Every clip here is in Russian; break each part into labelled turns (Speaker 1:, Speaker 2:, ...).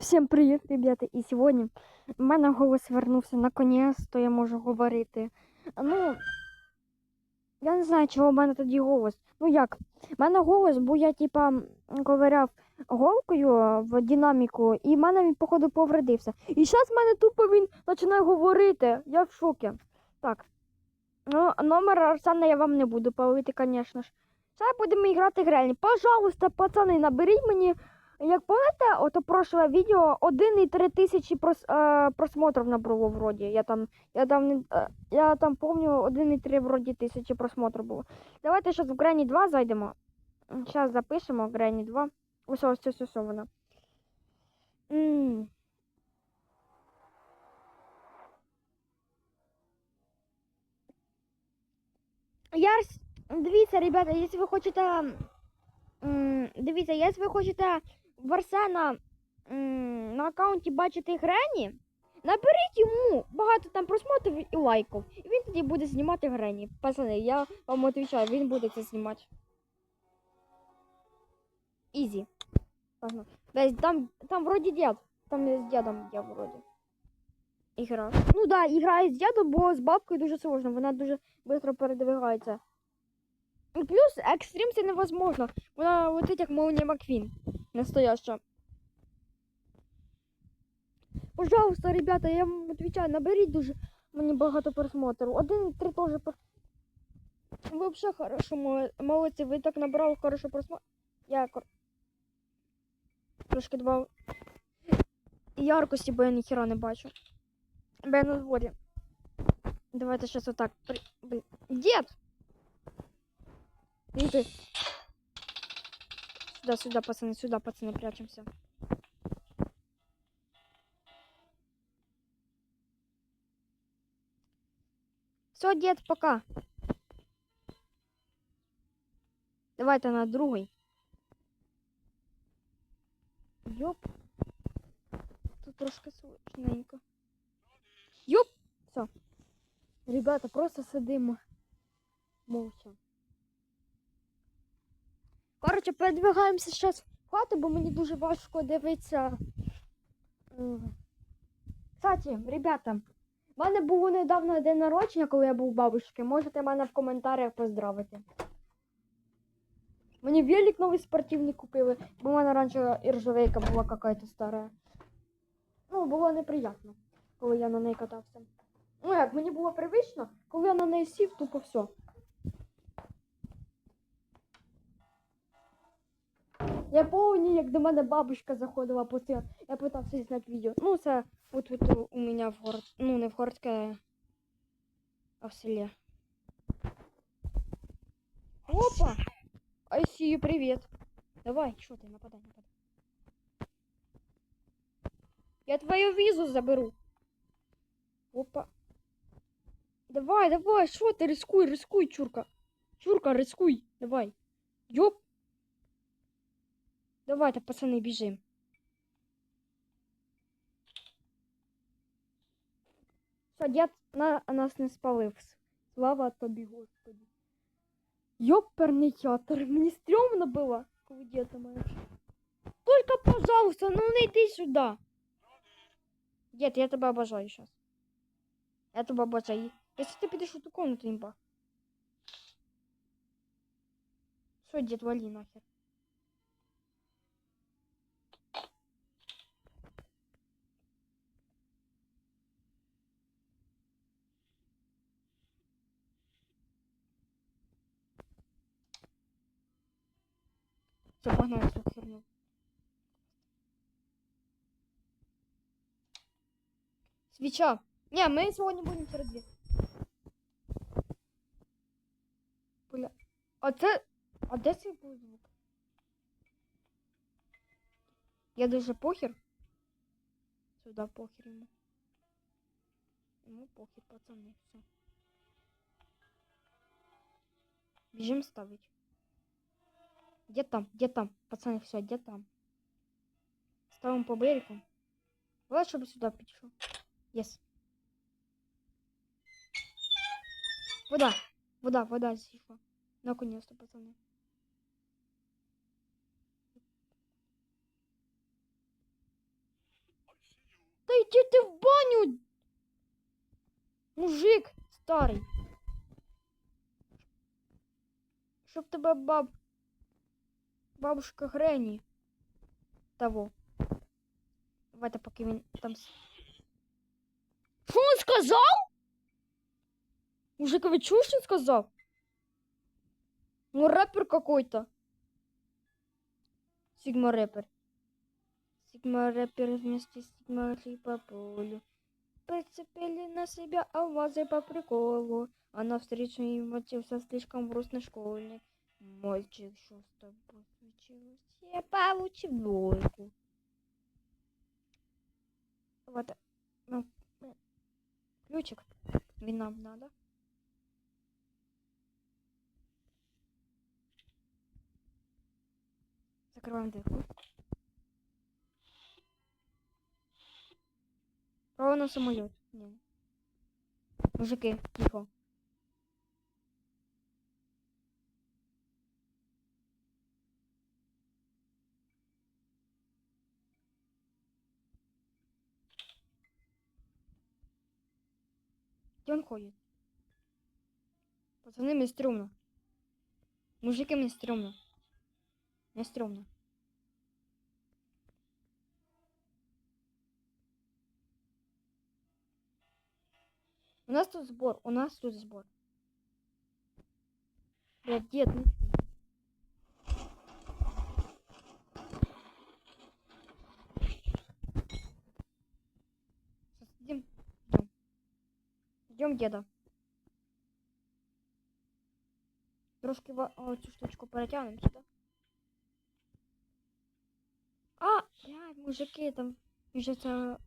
Speaker 1: Всім привіт, ребята! І сьогодні в мене голос вернувся наконець-то я можу говорити. Ну, я не знаю, чого в мене тоді голос. Ну як? В мене голос, бо я типа ковиряв голкою в динаміку, і в мене він, походу, повредився. І зараз в мене тупо він починає говорити. Я в шокі. Так. Ну, номер Арсена я вам не буду палити, звісно ж. Зараз будемо грати гральні. Пожалуйста, пацани, наберіть мені. Як пам'ятаєте, ото прошле відео 1,3 тисячі прос, е, просмотрів набрало вроді. Я там, я там, е, я там помню 1,3 вроді тисячі просмотрів було. Давайте зараз в Грені 2 зайдемо. Зараз запишемо Грені 2. Ось ось ось ось вона. М. Я Дивіться, ребята, якщо ви хочете. Дивіться, якщо ви хочете в Арсена на аккаунті бачити Грені, наберіть йому багато там просмотрів і лайків. І він тоді буде знімати Грені. Пацани, я вам відповідаю, він буде це знімати. Ізі. Там, там вроді дід. Там я з дідом я вроді. Ігра. Ну да, іграю з дідом, бо з бабкою дуже сложно, вона дуже швидко передвигається. І плюс екстрим це невозможно. Вона летить як молния Маквін. Настояща. Пожалуйста, ребята, я вам відповідаю, наберіть дуже мені багато просмотрів. Один три теж про... Ви взагалі хорошо моло- молодці, ви так набрали хорошо просмотр. Я трошки два яркості, бо я ніхіра не бачу. Бо я на дворі. Давайте зараз отак. При... Блін. Дід! Иди. Сюда, сюда, пацаны, сюда, пацаны, прячемся. Все, дед, пока. Давайте на другий. Йоп. Тут трошки сложненько. Йоп. Все. Ребята, просто сидимо. Молча. Коротше, передвигаємося зараз в хату, бо мені дуже важко дивитися. Кстати, ребята, в мене було недавно день народження, коли я був у бабушки. Можете мене в коментарях поздравити. Мені велик новий спортивний купили, бо в мене раніше іржавейка була какая-то стара. Ну, було неприємно, коли я на неї катався. Ну як, мені було привично, коли я на неї сів, тупо все. Я пам'ятаю, як до мене бабушка заходила постійно. Я питався зняти відео. Ну, це от тут у мене в город. Ну, не в городке, а в селі. Опа! I see you, привет. Давай, що ти, нападай, нападай. Я твою візу заберу. Опа. Давай, давай, що ти, рискуй, рискуй, чурка. Чурка, рискуй, давай. Йоп. Давайте, пацани, біжим. Все, дід на, нас не спалив. Слава тобі, Господи. Ёперний театр. Мені стрьомно було, коли дід мене. Только, пожалуйста, ну не йди сюди. Дід, я тебе обожаю сейчас. Я тебе обожаю. Якщо ти підеш у ту комнату, імба. Все, дід, вали нахер. Все, погнали всю херню. Свеча. Не, мы сегодня будем через. Бля. А це... А де цей був звук? Я дуже похер. Сюда похер ему. Ему похер, пацаны, все. Бежим ставить. Где там? Где там? Пацаны, все, где там? Ставим по берегу. Вот, чтобы сюда пришел. Yes. Вода. Вода, вода зашла. Наконец-то, пацаны. Та йди ти в баню. Мужик старий. Щоб тебе баб Бабушка Грені. Того. Давайте, поки він там. с- Що він сказав? Мужик, ви чуєш, що він сказав? Ну, рэпер какой-то. Сигма рэпер. Сигма рэпер вместе с Сигма шли по полю. Прицепили на себя алмазы по приколу. А навстречу им мотился слишком грустный школьник. Мальчик, что с тобой случилось? Я получил двойку. Вот. Ну, э, ключик. Він нам надо. Закрываем дырку. Право на самолет. Не. Мужики, тихо. Он ходит? Пацаны, мне стрёмно. Мужики, мне стрёмно. Мне стрёмно. У нас тут сбор, у нас тут сбор. Блядь, дед, ну Ждем деда. Трошки ва- о, цю штучку перетягнемо сюди. А, блядь, мужики, там вже це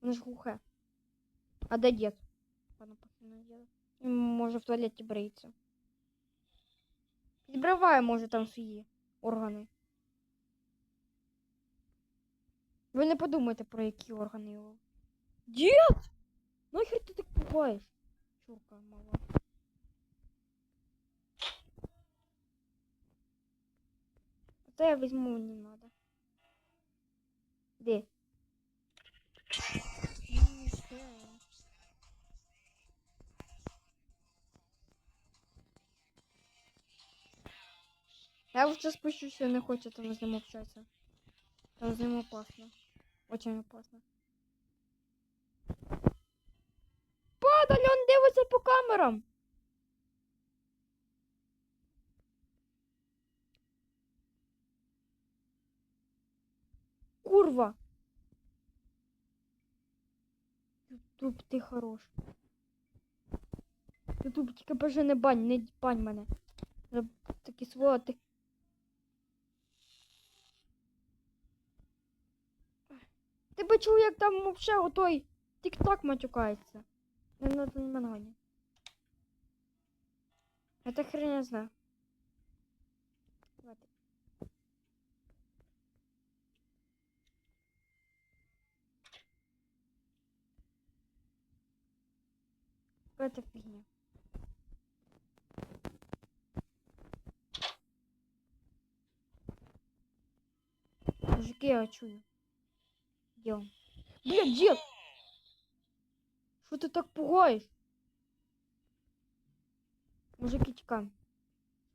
Speaker 1: воно ж глухе. А де дід? Ладно, похід на діда. Він може в туалеті бриється. Підбриває, може, там свої органи. Ви не подумайте про які органи його. Дід! Нахер ти так пугаєш? Чурка мала. Это я возьму не надо. Где? Я уже спущусь, я не хочу там с ним общаться. Там с ним опасно. Очень опасно. Падаль, по камерам. Курва. Ютуб, ти хорош. Ютуб, тільки боже не бань, не бань мене. Такі сволоти. Ти би чув, як там вообще отой тік-так матюкається. Не надо не мене. Это хрень я знаю. Давайте. Какая-то фигня. Мужики, я чую. Где он? Блин, дед! Что ты так пугаешь? Мужики, текаем.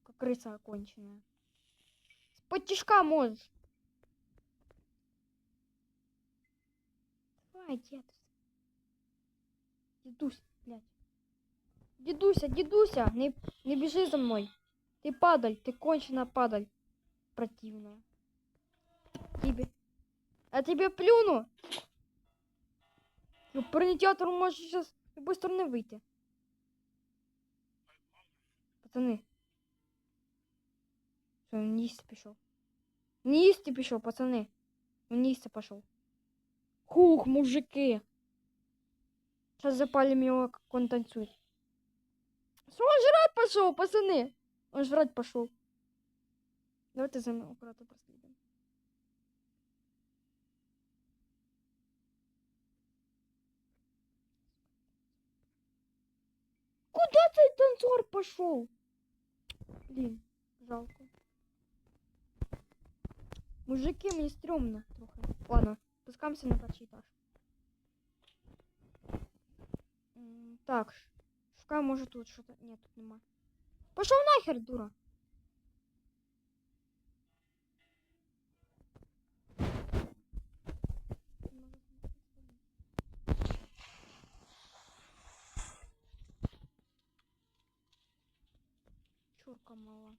Speaker 1: Как крыса оконченная. С тишка можешь. Давай, дед. Дедусь, блядь. Дедуся, дедуся, не, не бежи за мной. Ты падаль, ты конченая падаль. Противная. Тебе. Я тебе плюну. Ну, Бронетеатр может сейчас с любой стороны выйти. Пацаны. Что, он есть пошел? Не есть пошел, пацаны. Он не пошел. Хух, мужики. Сейчас запалим его, как он танцует. Что он жрать пошел, пацаны? Он жрать пошел. Давайте за мной аккуратно проследим. Куда цей танцор пошел? Блін, жалко. Мужики, мне стрьомно. Ладно, спускаемся на перший этаж. Так, шка может тут что-то нет тут нема. Пошел нахер, дура! Чурка мала.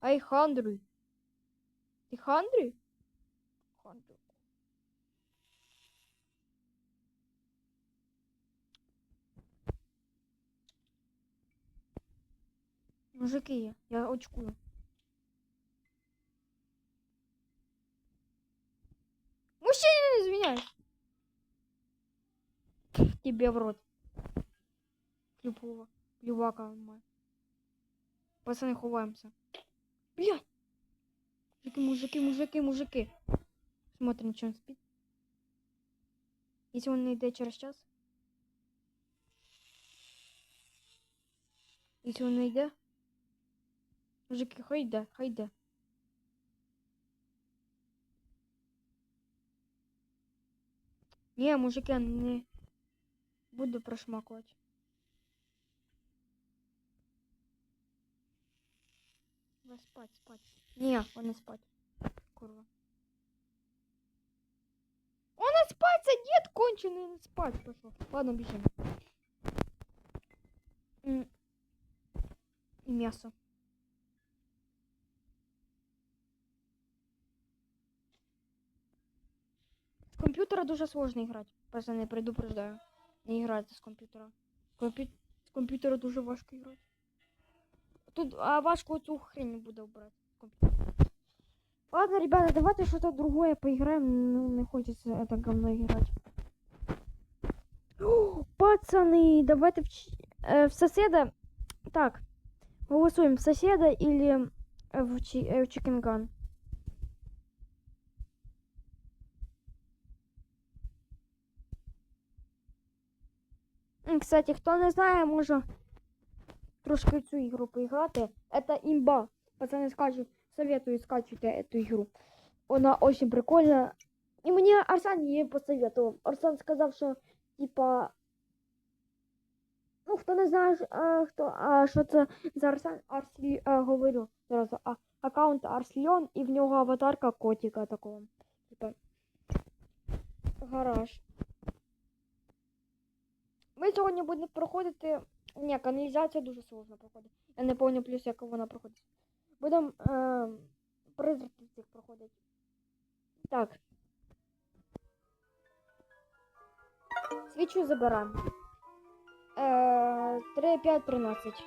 Speaker 1: Ай, хандры. Ты хандры? Хандры. Мужики, я очкую. Тебе в рот. Клюпова. Клювака мать. Пацаны, ховаемся. Блядь. Мужики, мужики, мужики, мужики. Смотрим, он спит. Если он не йде через час. Если он не йде. Мужики, хай йде, хай йде. Ні, мужики, не буду прошмакувати. Да спать, спать. Не, он не спать. Курва. Он не спать, дед конченый, спать пошел. Ладно, бежим. И мясо. С компьютера дуже сложно играть. Пацаны, предупреждаю. Не играйте с компьютера. Комп'ю... з комп'ютера дуже важко играть. Тут а важко цю хрень з комп'ютера. Ладно, ребята, давайте что-то другое поиграем. Ну, не хочется это говно играть. О, пацаны, давайте в, э, в соседа. Так, голосуем в соседа или в, чи- э, в Chicken Кстати, хто не знає, може трошки в цю ігру поіграти. Это имба. Пацаны скажут, советую скачивайте эту игру. Она очень прикольная. И мне Арсен її посоветовал. Арсен сказав, що типа. Ну, хто не знає, ж, а, хто, а, що це за Арсен Арслі, а, говорю зразу, а, аккаунт Арсліон і в нього аватарка котика такого. Типа. Гараж. Ми сьогодні будемо проходити. Ні, каналізація дуже сложно проходить. Я не пам'ятаю плюс, як вона проходить. Будемо е, призраки цих проходити. Так. Свічу забираємо. Е, 3, 5, 13.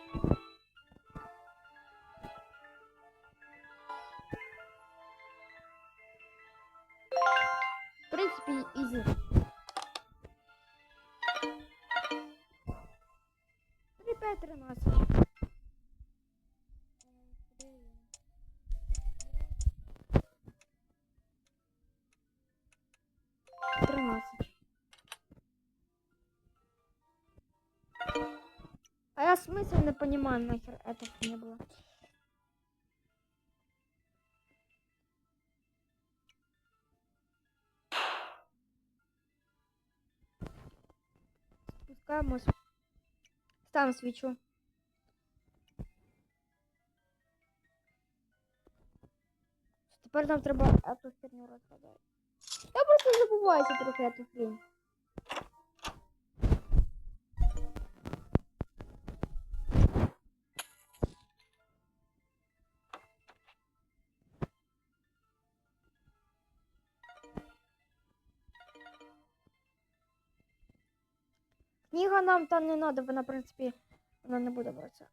Speaker 1: Понимаю, нахер это не было. Спускаемся. Ставим свечу. Тепер нам треба эту херню розгадати. Я просто забуваюся трохи эту хрень. Книга нам там не надо, вона, в принципі, вона не буде братися.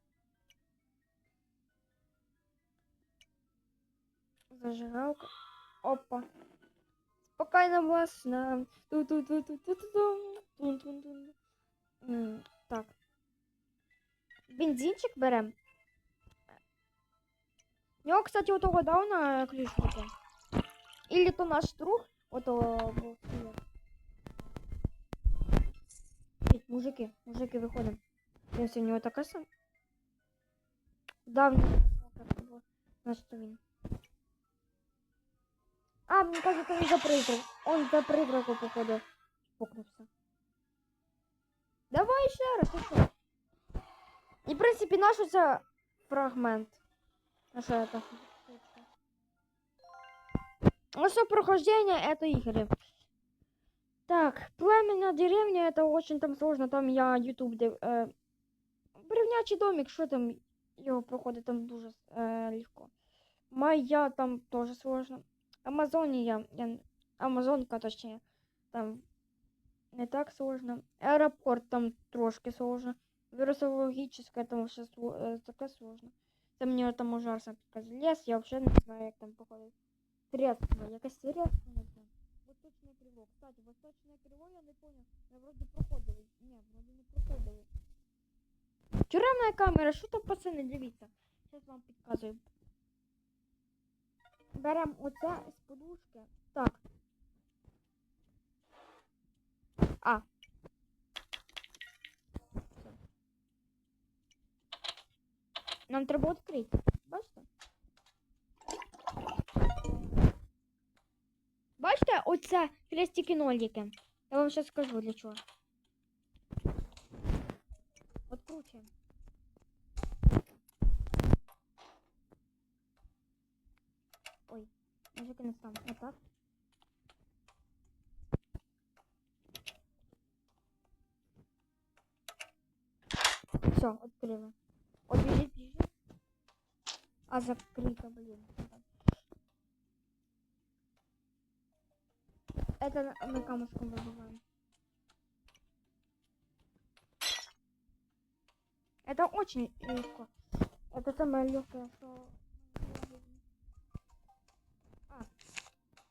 Speaker 1: Зажигалка. Опа. Спокойного сна. Ту-ту-ту-ту-ту-ту. Так. Бензинчик берем. У нього, кстати, у того дауна ключ. Или то наш друг, був. Ні. Мужики, мужики, виходимо. Дивимося, у нього така сам. Давня. Значить, то він. А, мне кажется, он за призрак. Он за призраку, походу, пукнувся. Давай ще раз, ти що? І, в принципі, наш це фрагмент. А що это? Ну что, прохождение это игры. Так, пламенная деревня, это очень там сложно, там я YouTube див... Е, Бревнячий домик, що там його проходить, там дуже е, легко. Майя там тоже сложно. Амазония, я... Амазонка, точнее, там не так сложно. Аэропорт там трошки сложно. Вирусологическое там вообще сло... е, таке сложно. Це мені там уже Арсен підказує. Лес, я взагалі не знаю, як там походить. Средство, якесь средство, не. Кстати, восточне крило я не понял. Я вроде проходили. Ні, вроде не проходили. Тюремна камера, що там пацани, дивіться. Зараз вам підказую. Беремо оце з подушки. Так. А. Нам треба відкрити. Оце хрестики ноліки. Я вам зараз скажу для чого. Откручуємо. Ой, мужики не став. Отак. Все, открыла. От бежит, бежит. А закрыто, блин. Это на, камушком выбиваем. Это очень легко. Это самое легкое, что... А.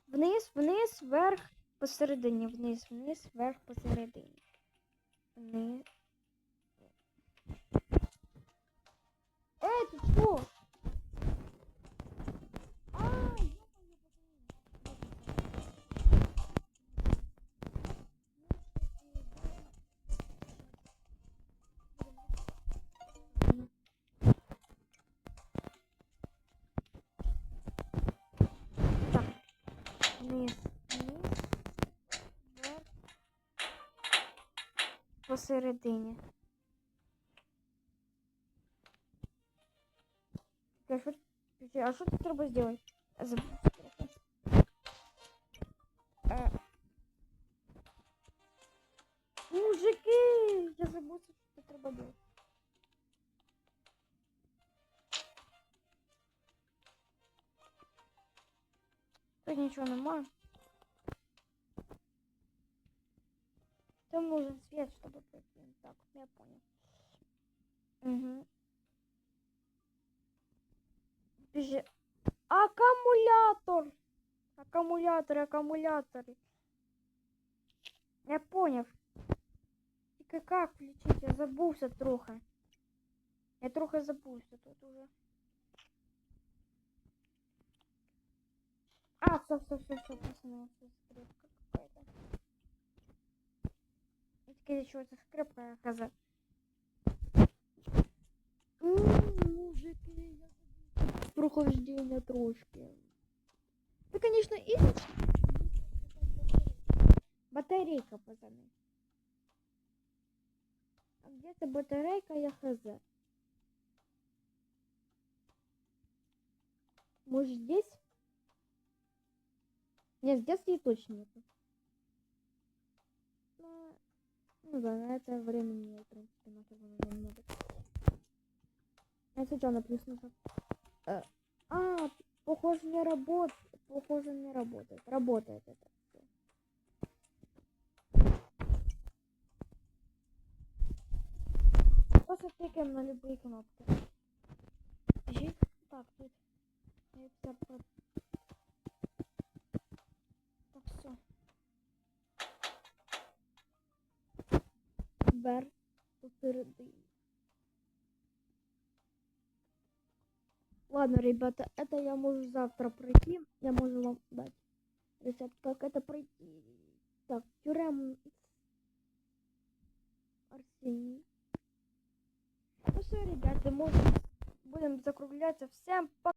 Speaker 1: Вниз, вниз, вверх, посередині, вниз, вниз, вверх, посередині. Вниз. Эй, посередині. А що, тут треба зробити? Там нужен свет, чтобы пройти. Так, я понял. Угу. Біжи. Акумулятор. Акумулятори, акумулятори. Я поняв. Тільки як включити? Я забувся трохи. Я трохи забувся тут уже. А, все, все, все, все, пацаны, все, скрипка Я тільки що це скрипка, я казав. М, Мужики, я прохождение трошки. Вы, конечно, и батарейка, пацаны. А где-то батарейка, я хз. Может здесь? Нет, здесь ей точно нету. Ну да, на это время мне, в принципе, нахер уже надо. Я сначала плюс. Э, А, похоже не работает. Похоже не работает. Работает это. Просто тыкаем на любые кнопки. Так, тут. Я всё по- Так, все. Вверх посередині. Ладно, ребята, это я могу завтра пройти. Я могу вам дать рецепт, как это пройти. Так, тюрем Арсений. Ну все, ребята, можем будем закругляться. Всем пока.